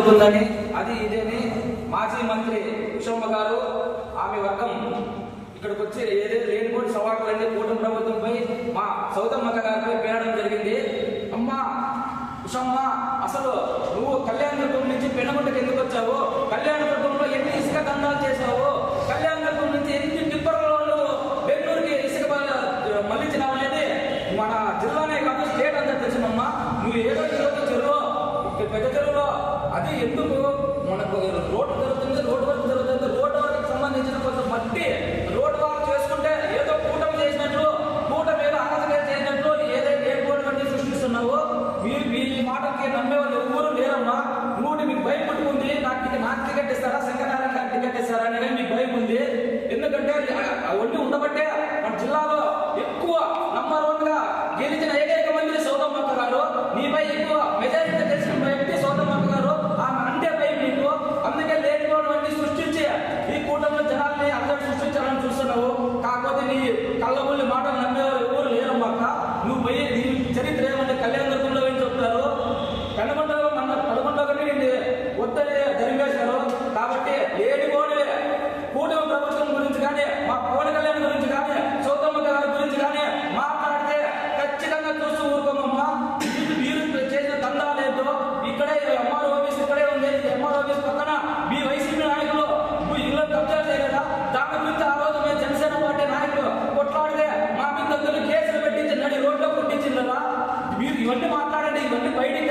అవుతుందని అది ఇదేని మాజీ మంత్రి విశ్వమ్మ గారు ఆమె వర్గం. ఇక్కడికి వచ్చి ఏదైతే లేని కూడా సవాళ్ళని కూటమి ప్రభుత్వంపై మా సౌతమ్మ గారిపై పేరడం జరిగింది. అమ్మ కుషమ్మ అసలు నువ్వు కళ్యాణ గర్భం నుంచి పెనగుంటకి ఎందుకు వచ్చావు? కళ్యాణ గర్భంలో ఎన్ని ఇసుక దందాలు చేసావు కళ్యాణ గర్భం నుంచి ఎన్ని టిప్పర్లో బెంగళూరుకి ఇసుక మళ్ళించినావు అనేది మన జిల్లానే కాదు స్టేట్ అంతా తెలిసినమ్మా నువ్వు ఏదో ఈరోజు చెరువు పెద్ద చెరువులో అదే ఎందుకు మనకు రోడ్డు దొరుకుతుంది నుండి బయటికి